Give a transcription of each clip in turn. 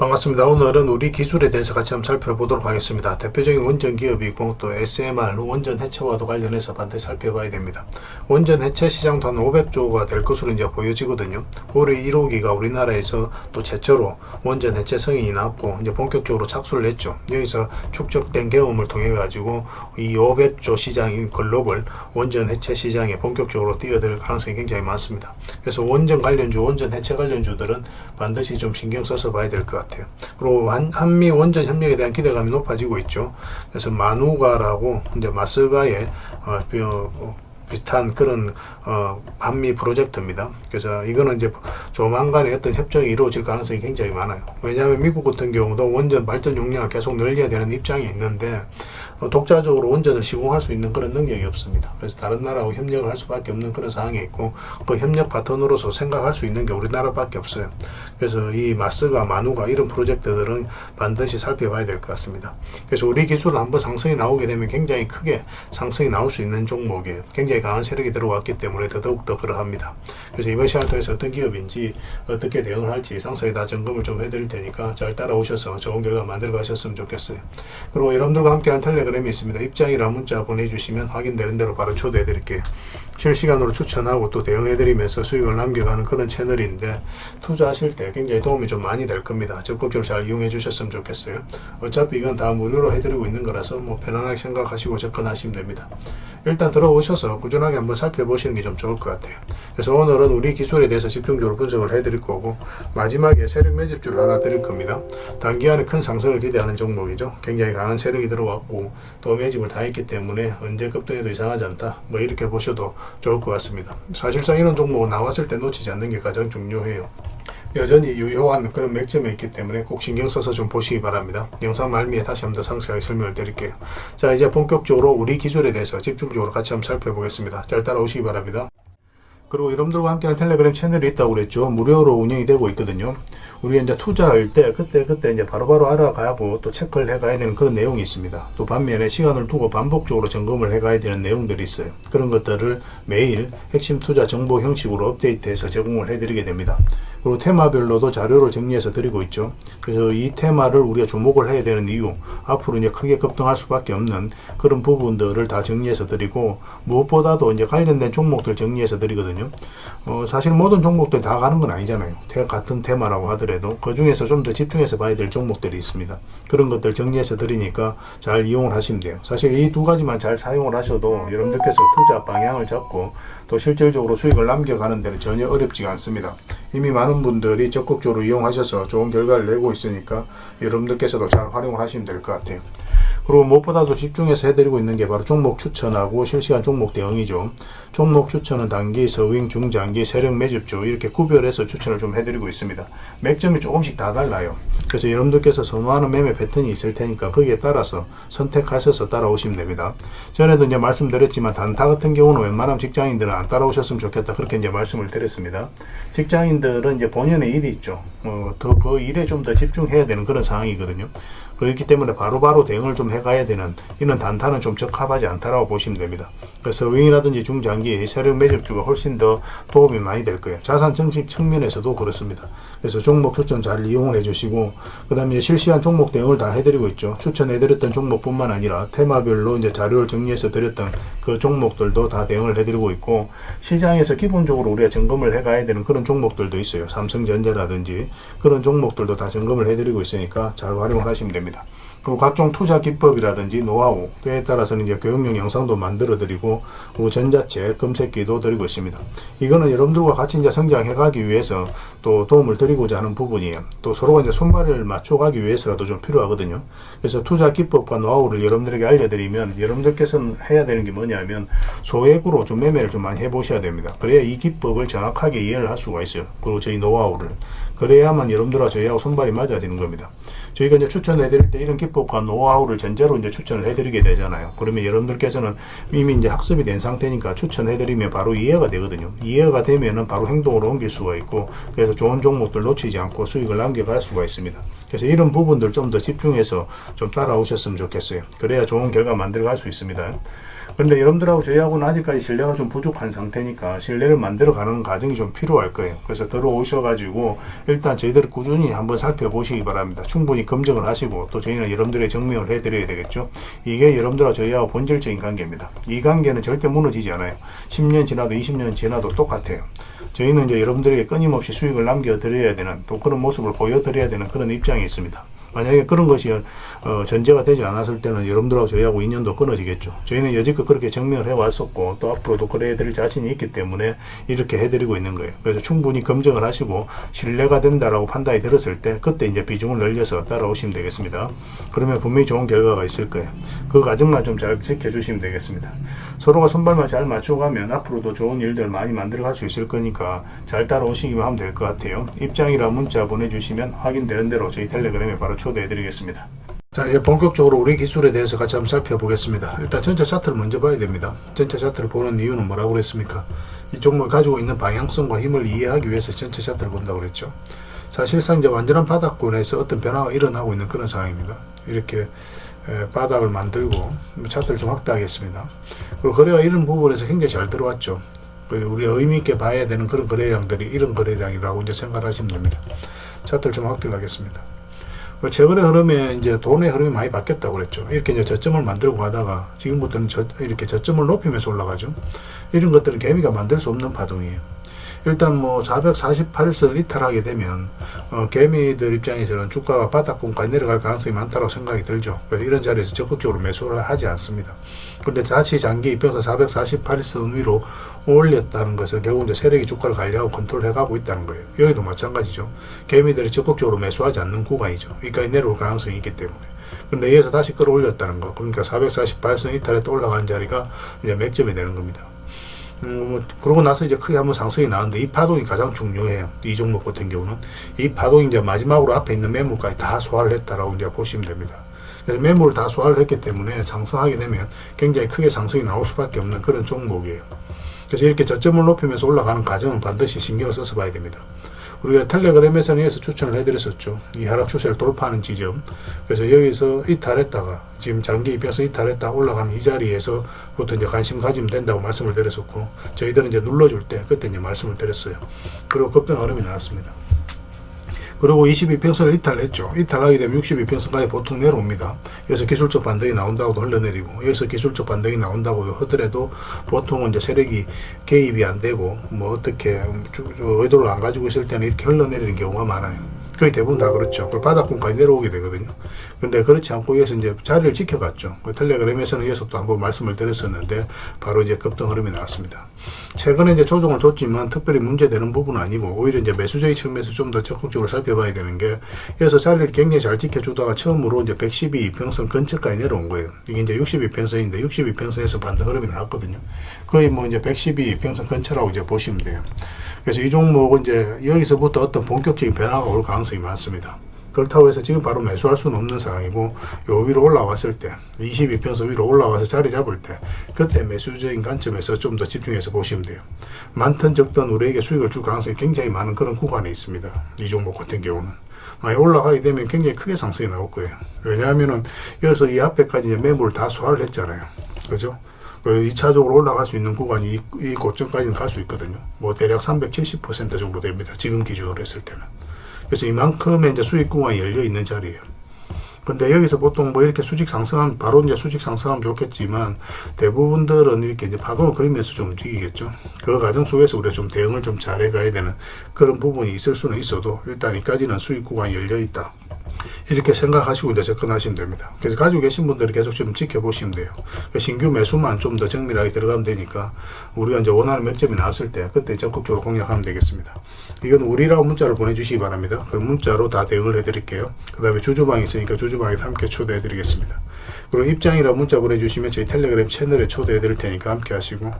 반갑습니다. 오늘은 우리 기술에 대해서 같이 한번 살펴보도록 하겠습니다. 대표적인 원전 기업이고 또 SMR 원전 해체와도 관련해서 반드시 살펴봐야 됩니다. 원전 해체 시장도 한 500조가 될 것으로 이제 보여지거든요. 올해 1호기가 우리나라에서 또 최초로 원전 해체 승인이 나왔고 이제 본격적으로 착수를 했죠. 여기서 축적된 경험을 통해 가지고 이 500조 시장인 글로벌 원전 해체 시장에 본격적으로 뛰어들 가능성이 굉장히 많습니다. 그래서 원전 관련주, 원전 해체 관련주들은 반드시 좀 신경 써서 봐야 될 것 같아요. 그리고 한, 한미 원전 협력에 대한 기대감이 높아지고 있죠. 그래서 마누가라고 이제 마스가의 어, 비- 어, 비슷한 그런 어, 한미 프로젝트입니다. 그래서 이거는 이제 조만간에 어떤 협정이 이루어질 가능성이 굉장히 많아요. 왜냐하면 미국 같은 경우도 원전 발전 용량을 계속 늘려야 되는 입장이 있는데 어, 독자적으로 원전을 시공할 수 있는 그런 능력이 없습니다. 그래서 다른 나라하고 협력을 할 수밖에 없는 그런 상황이 있고 그 협력 파트너로서 생각할 수 있는 게 우리나라밖에 없어요. 그래서 이 마스가 마누가 이런 프로젝트들은 반드시 살펴봐야 될 것 같습니다. 그래서 우리 기술은 한번 상승이 나오게 되면 굉장히 크게 상승이 나올 수 있는 종목이에요. 굉장히 강한 세력이 들어왔기 때문에 더더욱더 그러합니다. 그래서 이번 시간을 통해서 어떤 기업인지 어떻게 대응을 할지 상세히 다 점검을 좀 해드릴 테니까 잘 따라오셔서 좋은 결과 만들어 가셨으면 좋겠어요. 그리고 여러분들과 함께하는 텔레그램 이 있습니다. 입장이랑 문자 보내주시면 확인되는 대로 바로 초대해 드릴게요. 실시간으로 추천하고 또 대응해드리면서 수익을 남겨가는 그런 채널인데 투자하실 때 굉장히 도움이 좀 많이 될 겁니다. 적극적으로 잘 이용해 주셨으면 좋겠어요. 어차피 이건 다 무료로 해드리고 있는 거라서 뭐 편안하게 생각하시고 접근하시면 됩니다. 일단 들어오셔서 꾸준하게 한번 살펴보시는 게 좀 좋을 것 같아요. 그래서 오늘은 우리 기술에 대해서 집중적으로 분석을 해드릴 거고 마지막에 세력 매집주를 하나 드릴 겁니다. 단기간에 큰 상승을 기대하는 종목이죠. 굉장히 강한 세력이 들어왔고 또 매집을 다 했기 때문에 언제 급등해도 이상하지 않다. 뭐 이렇게 보셔도 좋을 것 같습니다. 사실상 이런 종목은 나왔을 때 놓치지 않는 게 가장 중요해요. 여전히 유효한 그런 맥점이 있기 때문에 꼭 신경 써서 좀 보시기 바랍니다. 영상 말미에 다시 한번 더 상세하게 설명을 드릴게요. 자, 이제 본격적으로 우리 기술에 대해서 집중적으로 같이 한번 살펴보겠습니다. 잘 따라오시기 바랍니다. 그리고 여러분들과 함께하는 텔레그램 채널이 있다고 그랬죠. 무료로 운영이 되고 있거든요. 우리가 이제 투자할 때 그때 그때 이제 바로 바로 알아가고 또 체크를 해가야 되는 그런 내용이 있습니다. 또 반면에 시간을 두고 반복적으로 점검을 해가야 되는 내용들이 있어요. 그런 것들을 매일 핵심 투자 정보 형식으로 업데이트해서 제공을 해드리게 됩니다. 그리고 테마별로도 자료를 정리해서 드리고 있죠. 그래서 이 테마를 우리가 주목을 해야 되는 이유, 앞으로 이제 크게 급등할 수밖에 없는 그런 부분들을 다 정리해서 드리고 무엇보다도 이제 관련된 종목들 정리해서 드리거든요. 어, 사실 모든 종목들 다 가는 건 아니잖아요. 테- 같은 테마라고 하더라도 그 중에서 좀 더 집중해서 봐야 될 종목들이 있습니다. 그런 것들 정리해서 드리니까 잘 이용을 하시면 돼요. 사실 이 두 가지만 잘 사용을 하셔도 여러분들께서 투자 방향을 잡고 또 실질적으로 수익을 남겨가는 데는 전혀 어렵지가 않습니다. 이미 많은 분들이 적극적으로 이용하셔서 좋은 결과를 내고 있으니까 여러분들께서도 잘 활용을 하시면 될 것 같아요. 그리고 무엇보다도 집중해서 해드리고 있는 게 바로 종목 추천하고 실시간 종목 대응이죠. 종목 추천은 단기, 서윙, 중장기, 세력 매집주 이렇게 구별해서 추천을 좀 해드리고 있습니다. 맥점이 조금씩 다 달라요. 그래서 여러분들께서 선호하는 매매 패턴이 있을 테니까 거기에 따라서 선택하셔서 따라오시면 됩니다. 전에도 이제 말씀드렸지만 단타 같은 경우는 웬만하면 직장인들은 안 따라오셨으면 좋겠다 그렇게 이제 말씀을 드렸습니다. 직장인들은 이제 본연의 일이 있죠. 어, 더그 일에 좀 더 집중해야 되는 그런 상황이거든요. 그렇기 때문에 바로 바로 대응을 좀 해가야 되는 이런 단타는 좀 적합하지 않다라고 보시면 됩니다. 그래서 서윙이라든지 중장기 세력 매집주가 훨씬 더 도움이 많이 될 거예요. 자산 정식 측면에서도 그렇습니다. 그래서 종목 추천 잘 이용을 해주시고 그 다음에 실시간 종목 대응을 다 해드리고 있죠. 추천해드렸던 종목뿐만 아니라 테마별로 이제 자료를 정리해서 드렸던 그 종목들도 다 대응을 해드리고 있고 시장에서 기본적으로 우리가 점검을 해가야 되는 그런 종목들도 있어요. 삼성전자라든지 그런 종목들도 다 점검을 해드리고 있으니까 잘 활용을 하시면 됩니다. 그리고 각종 투자 기법이라든지 노하우, 때에 따라서는 이제 교육용 영상도 만들어 드리고, 그리고 전자책, 검색기도 드리고 있습니다. 이거는 여러분들과 같이 이제 성장해 가기 위해서 또 도움을 드리고자 하는 부분이에요. 또 서로가 이제 손발을 맞춰 가기 위해서라도 좀 필요하거든요. 그래서 투자 기법과 노하우를 여러분들에게 알려드리면 여러분들께서는 해야 되는 게 뭐냐면 소액으로 좀 매매를 좀 많이 해 보셔야 됩니다. 그래야 이 기법을 정확하게 이해를 할 수가 있어요. 그리고 저희 노하우를. 그래야만 여러분들과 저희하고 손발이 맞아지는 겁니다. 저희가 이제 추천해드릴 때 이런 기법과 노하우를 전제로 이제 추천을 해드리게 되잖아요. 그러면 여러분들께서는 이미 이제 학습이 된 상태니까 추천해드리면 바로 이해가 되거든요. 이해가 되면은 바로 행동으로 옮길 수가 있고 그래서 좋은 종목들 놓치지 않고 수익을 남겨갈 수가 있습니다. 그래서 이런 부분들 좀 더 집중해서 좀 따라오셨으면 좋겠어요. 그래야 좋은 결과 만들어갈 수 있습니다. 그런데 여러분들하고 저희하고는 아직까지 신뢰가 좀 부족한 상태니까 신뢰를 만들어 가는 과정이 좀 필요할 거예요. 그래서 들어오셔가지고 일단 저희들을 꾸준히 한번 살펴보시기 바랍니다. 충분히 검증을 하시고 또 저희는 여러분들의 증명을 해드려야 되겠죠. 이게 여러분들과 저희하고 본질적인 관계입니다. 이 관계는 절대 무너지지 않아요. 10년 지나도 20년 지나도 똑같아요. 저희는 이제 여러분들에게 끊임없이 수익을 남겨드려야 되는 또 그런 모습을 보여드려야 되는 그런 입장이 있습니다. 만약에 그런 것이 어, 전제가 되지 않았을 때는 여러분들하고 저희하고 인연도 끊어지겠죠. 저희는 여지껏 그렇게 증명을 해왔었고 또 앞으로도 그래 드릴 자신이 있기 때문에 이렇게 해드리고 있는 거예요. 그래서 충분히 검증을 하시고 신뢰가 된다라고 판단이 들었을 때 그때 이제 비중을 늘려서 따라오시면 되겠습니다. 그러면 분명히 좋은 결과가 있을 거예요. 그 과정만 좀 잘 지켜주시면 되겠습니다. 서로가 손발만 잘 맞춰가면 앞으로도 좋은 일들 많이 만들어갈 수 있을 거니까 잘 따라오시기만 하면 될 것 같아요. 입장이라 문자 보내주시면 확인되는 대로 저희 텔레그램에 바로 초대해 드리겠습니다. 자, 이제 본격적으로 우리 기술에 대해서 같이 한번 살펴보겠습니다. 일단 전체 차트를 먼저 봐야 됩니다. 전체 차트를 보는 이유는 뭐라고 그랬습니까? 이 종목이 가지고 있는 방향성과 힘을 이해하기 위해서 전체 차트를 본다고 그랬죠. 사실상 이제 완전한 바닥권에서 어떤 변화가 일어나고 있는 그런 상황입니다. 이렇게 에, 바닥을 만들고 차트를 좀 확대하겠습니다. 그리고 거래가 이런 부분에서 굉장히 잘 들어왔죠. 그리고 우리가 의미 있게 봐야 되는 그런 거래량들이 이런 거래량이라고 이제 생각하시면 됩니다. 차트를 좀 확대를 하겠습니다. 그 최근의 흐름에 이제 돈의 흐름이 많이 바뀌었다고 그랬죠. 이렇게 이제 저점을 만들고 가다가 지금부터는 저, 이렇게 저점을 높이면서 올라가죠. 이런 것들은 개미가 만들 수 없는 파동이에요. 일단 뭐 448선을 이탈하게 되면 어, 개미들 입장에서는 주가가 바닥권까지 내려갈 가능성이 많다고 생각이 들죠. 그래서 이런 자리에서 적극적으로 매수를 하지 않습니다. 그런데 다시 장기 이평선 448선 위로 올렸다는 것은 결국 이제 세력이 주가를 관리하고 컨트롤해가고 있다는 거예요. 여기도 마찬가지죠. 개미들이 적극적으로 매수하지 않는 구간이죠. 여기까지 내려올 가능성이 있기 때문에. 근데 여기서 다시 끌어올렸다는 거. 그러니까 448선 이탈에 또 올라가는 자리가 이제 맥점이 되는 겁니다. 음, 뭐, 그러고 나서 이제 크게 한번 상승이 나왔는데 이 파동이 가장 중요해요. 이 종목 같은 경우는. 이 파동이 이제 마지막으로 앞에 있는 매물까지 다 소화를 했다라고 이제 보시면 됩니다. 그래서 매물을 다 소화를 했기 때문에 상승하게 되면 굉장히 크게 상승이 나올 수밖에 없는 그런 종목이에요. 그래서 이렇게 저점을 높이면서 올라가는 과정은 반드시 신경을 써서 봐야 됩니다. 우리가 텔레그램에서는 여기서 추천을 해드렸었죠. 이 하락 추세를 돌파하는 지점. 그래서 여기서 이탈했다가 지금 장기 입혀서 이탈했다 올라가는 이 자리에서부터 이제 관심 가지면 된다고 말씀을 드렸었고 저희들은 이제 눌러줄 때 그때 이제 말씀을 드렸어요. 그리고 급등 흐름이 나왔습니다. 그리고 22평선을 이탈했죠. 이탈하게 되면 62평선까지 보통 내려옵니다. 여기서 기술적 반등이 나온다고도 흘러내리고, 여기서 기술적 반등이 나온다고도 하더라도 보통은 이제 세력이 개입이 안 되고, 뭐 어떻게 주- 의도를 안 가지고 있을 때는 이렇게 흘러내리는 경우가 많아요. 거의 대부분 다 그렇죠. 그 바닥권까지 내려오게 되거든요. 근데 그렇지 않고 여기서 이제 자리를 지켜갔죠. 그 텔레그램에서는 여기서 또 한번 말씀을 드렸었는데, 바로 이제 급등 흐름이 나왔습니다. 최근에 이제 조정을 줬지만 특별히 문제되는 부분은 아니고 오히려 이제 매수적인 측면에서 좀 더 적극적으로 살펴봐야 되는 게 여기서 자리를 굉장히 잘 지켜주다가 처음으로 이제 112 평선 근처까지 내려온 거예요. 이게 이제 62 평선인데 62 평선에서 반등 흐름이 나왔거든요. 거의 뭐 이제 112 평선 근처라고 이제 보시면 돼요. 그래서 이 종목은 이제 여기서부터 어떤 본격적인 변화가 올 가능성이 많습니다. 그렇다고 해서 지금 바로 매수할 수는 없는 상황이고 요 위로 올라왔을 때 22편서 위로 올라와서 자리 잡을 때 그때 매수적인 관점에서 좀 더 집중해서 보시면 돼요. 많든 적든 우리에게 수익을 줄 가능성이 굉장히 많은 그런 구간에 있습니다. 이 종목 같은 경우는. 많이 올라가게 되면 굉장히 크게 상승이 나올 거예요. 왜냐하면은 여기서 이 앞에까지 매물을 다 소화를 했잖아요. 그죠? 그리고 2차적으로 올라갈 수 있는 구간이 이, 이 고점까지는 갈 수 있거든요. 뭐 대략 370% 정도 됩니다. 지금 기준으로 했을 때는. 그래서 이만큼의 이제 수익 구간이 열려 있는 자리예요. 근데 여기서 보통 뭐 이렇게 수직 상승하면 바로 이제 수직 상승하면 좋겠지만 대부분들은 이렇게 이제 파동을 그리면서 좀 움직이겠죠. 그 과정 속에서 우리가 좀 대응을 좀 잘해 가야 되는 그런 부분이 있을 수는 있어도 일단 이까지는 수익 구간이 열려 있다. 이렇게 생각하시고 이제 접근하시면 됩니다. 그래서 가지고 계신 분들이 계속 좀 지켜보시면 돼요. 그 신규 매수만 좀 더 정밀하게 들어가면 되니까 우리가 이제 원하는 맥점이 나왔을 때 그때 적극적으로 공략하면 되겠습니다. 이건 우리라고 문자를 보내주시기 바랍니다. 그럼 문자로 다 대응을 해드릴게요. 그 다음에 주주방이 있으니까 주주방에 함께 초대해드리겠습니다. 그리고 입장이라 문자 보내주시면 저희 텔레그램 채널에 초대해 드릴 테니까 함께 하시고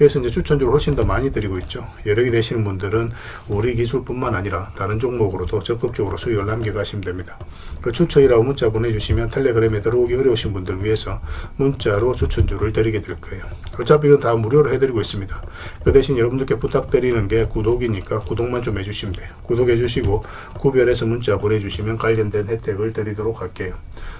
여기서 이제 추천주를 훨씬 더 많이 드리고 있죠. 여력이 되시는 분들은 우리 기술뿐만 아니라 다른 종목으로도 적극적으로 수익을 남겨가시면 됩니다. 그 추천이라고 문자 보내주시면 텔레그램에 들어오기 어려우신 분들 위해서 문자로 추천주를 드리게 될 거예요. 어차피 이건 다 무료로 해드리고 있습니다. 그 대신 여러분들께 부탁드리는 게 구독이니까 구독만 좀 해주시면 돼요. 구독해주시고 구별해서 문자 보내주시면 관련된 혜택을 드리도록 할게요.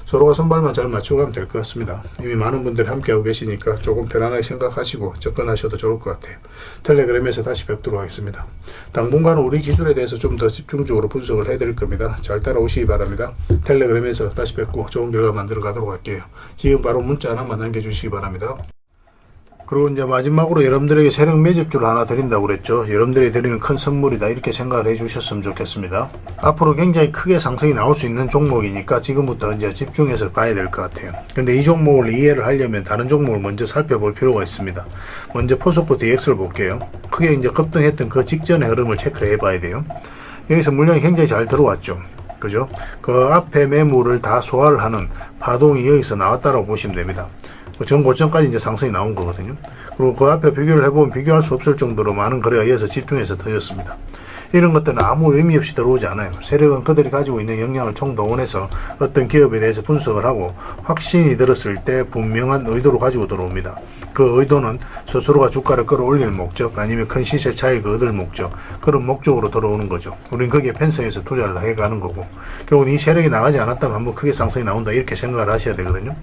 서로가 손발만 잘 맞추고 가면 될 것 같습니다. 이미 많은 분들이 함께하고 계시니까 조금 편안하게 생각하시고 접근하셔도 좋을 것 같아요. 텔레그램에서 다시 뵙도록 하겠습니다. 당분간은 우리 기술에 대해서 좀 더 집중적으로 분석을 해드릴 겁니다. 잘 따라오시기 바랍니다. 텔레그램에서 다시 뵙고 좋은 결과 만들어 가도록 할게요. 지금 바로 문자 하나만 남겨주시기 바랍니다. 그리고 이제 마지막으로 여러분들에게 세력 매집주를 하나 드린다고 그랬죠. 여러분들이 드리는 큰 선물이다 이렇게 생각을 해 주셨으면 좋겠습니다. 앞으로 굉장히 크게 상승이 나올 수 있는 종목이니까 지금부터 이제 집중해서 봐야 될 것 같아요. 근데 이 종목을 이해를 하려면 다른 종목을 먼저 살펴볼 필요가 있습니다. 먼저 포스코 DX를 볼게요. 크게 이제 급등했던 그 직전의 흐름을 체크해 봐야 돼요. 여기서 물량이 굉장히 잘 들어왔죠. 그죠? 그 앞에 매물을 다 소화를 하는 파동이 여기서 나왔다고 보시면 됩니다. 그전 고점까지 이제 상승이 나온 거거든요. 그리고 그 앞에 비교를 해보면 비교할 수 없을 정도로 많은 거래가 이어서 집중해서 터졌습니다. 이런 것들은 아무 의미 없이 들어오지 않아요. 세력은 그들이 가지고 있는 역량을 총동원해서 어떤 기업에 대해서 분석을 하고 확신이 들었을 때 분명한 의도로 가지고 들어옵니다. 그 의도는 스스로가 주가를 끌어올릴 목적 아니면 큰 시세 차익을 얻을 목적 그런 목적으로 들어오는 거죠. 우리는 거기에 편성해서 투자를 해가는 거고 결국은 이 세력이 나가지 않았다면 한번 크게 상승이 나온다 이렇게 생각을 하셔야 되거든요.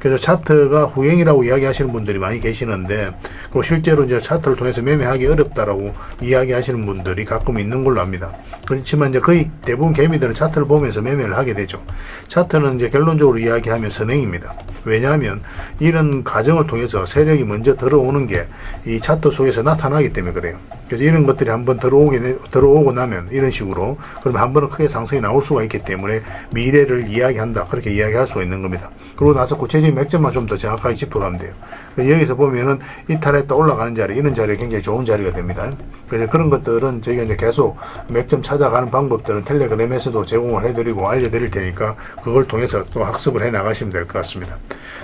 그래서 차트가 후행이라고 이야기하시는 분들이 많이 계시는데 그리고 실제로 이제 차트를 통해서 매매하기 어렵다라고 이야기하시는 분들이 가끔 있는 걸로 압니다. 그렇지만 이제 거의 대부분 개미들은 차트를 보면서 매매를 하게 되죠. 차트는 이제 결론적으로 이야기하면 선행입니다. 왜냐하면 이런 과정을 통해서 세력이 먼저 들어오는 게 이 차트 속에서 나타나기 때문에 그래요. 그래서 이런 것들이 한번 들어오게 되- 들어오고 나면 이런 식으로 그러면 한 번은 크게 상승이 나올 수가 있기 때문에 미래를 이야기한다 그렇게 이야기할 수가 있는 겁니다. 그러고 나서 구체적인 맥점만 좀 더 정확하게 짚어가면 돼요. 여기서 보면은 이탈했다 올라가는 자리 이런 자리가 굉장히 좋은 자리가 됩니다. 그래서 그런 것들은 저희가 이제 계속 맥점 찾아가는 방법들은 텔레그램에서도 제공을 해드리고 알려드릴 테니까 그걸 통해서 또 학습을 해 나가시면 될 것 같습니다.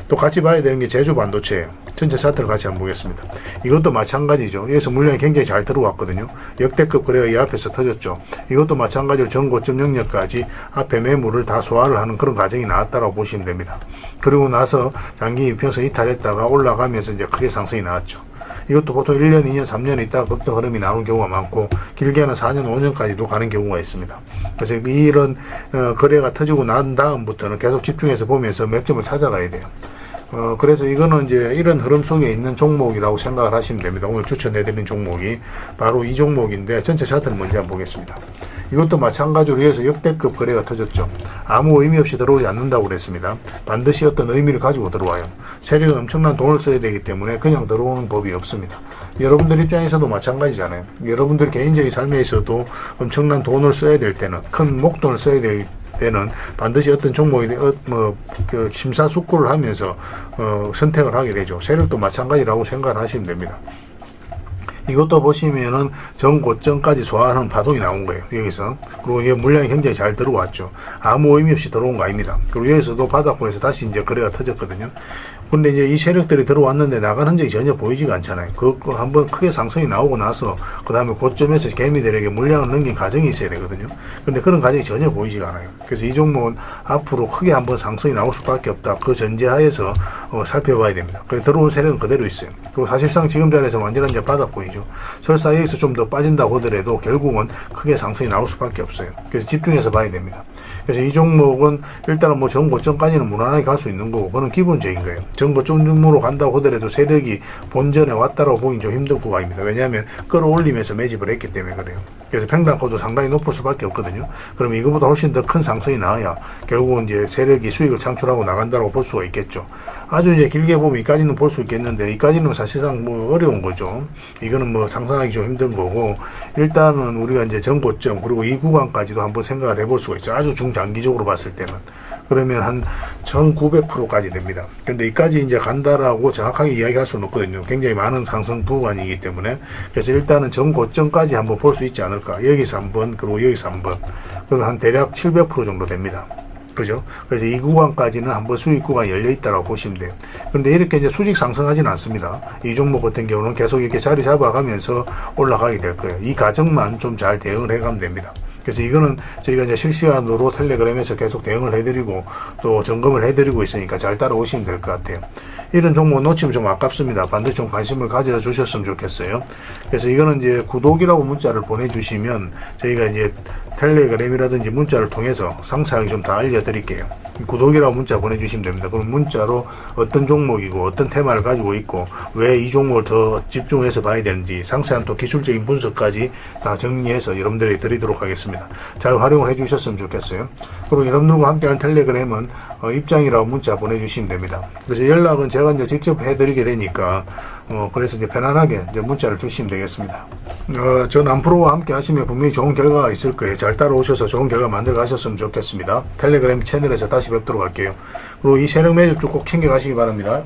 또 같이 봐야 되는 게 제주 반도체예요. 전체 차트를 같이 한번 보겠습니다. 이것도 마찬가지죠. 여기서 물량이 굉장히 잘 들어왔거든요. 역대급 거래가 이 앞에서 터졌죠. 이것도 마찬가지로 전고점 영역까지 앞에 매물을 다 소화를 하는 그런 과정이 나왔다고 보시면 됩니다. 그리고 나서 장기 이평선 이탈했다가 올라가면서 이제 크게 상승이 나왔죠. 이것도 보통 1년, 2년, 3년 있다가 급등 흐름이 나오는 경우가 많고 길게는 4년, 5년까지도 가는 경우가 있습니다. 그래서 이런 어, 거래가 터지고 난 다음부터는 계속 집중해서 보면서 맥점을 찾아가야 돼요. 어, 그래서 이거는 이제 이런 흐름 속에 있는 종목이라고 생각을 하시면 됩니다. 오늘 추천해드린 종목이 바로 이 종목인데 전체 차트를 먼저 한번 보겠습니다. 이것도 마찬가지로 해서 역대급 거래가 터졌죠. 아무 의미 없이 들어오지 않는다고 그랬습니다. 반드시 어떤 의미를 가지고 들어와요. 세력은 엄청난 돈을 써야 되기 때문에 그냥 들어오는 법이 없습니다. 여러분들 입장에서도 마찬가지잖아요. 여러분들 개인적인 삶에 있어도 엄청난 돈을 써야 될 때는 큰 목돈을 써야 될 때는 반드시 어떤 대해 어, 뭐그 심사숙고를 하면서 어, 선택을 하게 되죠. 세력도 마찬가지라고 생각을 하시면 됩니다. 이것도 보시면은 전고점까지 소화하는 파동이 나온 거예요. 여기서. 그리고 이 물량이 굉장히 잘 들어왔죠. 아무 의미 없이 들어온 거 아닙니다. 그리고 여기서도 바닥권에서 다시 이제 거래가 터졌거든요. 근데 이제 이 세력들이 들어왔는데 나간 흔적이 전혀 보이지가 않잖아요. 그, 그 한번 크게 상승이 나오고 나서 그 다음에 고점에서 개미들에게 물량을 넘긴 과정이 있어야 되거든요. 근데 그런 과정이 전혀 보이지가 않아요. 그래서 이 종목은 앞으로 크게 한번 상승이 나올 수밖에 없다. 그 전제하에서 어, 살펴봐야 됩니다. 그 들어온 세력은 그대로 있어요. 그리고 사실상 지금 자리에서 완전한 이제 바닥권이죠. 설사 여기서 좀 더 빠진다고 하더라도 결국은 크게 상승이 나올 수밖에 없어요. 그래서 집중해서 봐야 됩니다. 그래서 이 종목은 일단은 뭐 전고점까지는 무난하게 갈 수 있는 거고 그건 기본적인 거예요. 전고점으로 간다고 하더라도 세력이 본전에 왔다고 보긴 좀 힘든 구간입니다. 왜냐하면 끌어올리면서 매집을 했기 때문에 그래요. 그래서 평단가도 상당히 높을 수밖에 없거든요. 그러면 이거보다 훨씬 더 큰 상승이 나와야 결국은 이제 세력이 수익을 창출하고 나간다고 볼 수가 있겠죠. 아주 이제 길게 보면 이까지는 볼 수 있겠는데 이까지는 사실상 뭐 어려운 거죠. 이거는 뭐 상상하기 좀 힘든 거고 일단은 우리가 이제 전고점 그리고 이 구간까지도 한번 생각을 해볼 수가 있죠. 아주 중장기적으로 봤을 때는. 그러면 한 1900%까지 됩니다. 근데 이까지 이제 간다라고 정확하게 이야기할 수는 없거든요. 굉장히 많은 상승 구간이기 때문에. 그래서 일단은 전고점까지 한번 볼 수 있지 않을까. 여기서 한번, 그리고 여기서 한번. 그러면 한 대략 700% 정도 됩니다. 그죠? 그래서 이 구간까지는 한번 수익 구간이 열려 있다고 보시면 돼요. 그런데 이렇게 이제 수직 상승하지는 않습니다. 이 종목 같은 경우는 계속 이렇게 자리 잡아가면서 올라가게 될 거예요. 이 과정만 좀 잘 대응을 해가면 됩니다. 그래서 이거는 저희가 이제 실시간으로 텔레그램에서 계속 대응을 해드리고 또 점검을 해드리고 있으니까 잘 따라오시면 될 것 같아요. 이런 종목 놓치면 좀 아깝습니다. 반드시 좀 관심을 가져 주셨으면 좋겠어요. 그래서 이거는 이제 구독이라고 문자를 보내주시면 저희가 이제 텔레그램이라든지 문자를 통해서 상세하게 좀 다 알려드릴게요. 구독이라고 문자 보내주시면 됩니다. 그럼 문자로 어떤 종목이고 어떤 테마를 가지고 있고 왜 이 종목을 더 집중해서 봐야 되는지 상세한 또 기술적인 분석까지 다 정리해서 여러분들에게 드리도록 하겠습니다. 잘 활용을 해주셨으면 좋겠어요. 그리고 여러분들과 함께하는 텔레그램은 어, 입장이라고 문자 보내주시면 됩니다. 그래서 연락은 제가 이제 직접 해드리게 되니까 어, 그래서 이제 편안하게 이제 문자를 주시면 되겠습니다. 어, 저 남프로와 함께 하시면 분명히 좋은 결과가 있을 거예요. 잘 따라오셔서 좋은 결과 만들어 가셨으면 좋겠습니다. 텔레그램 채널에서 다시 뵙도록 할게요. 그리고 이 매주 쭉꼭 챙겨 가시기 바랍니다.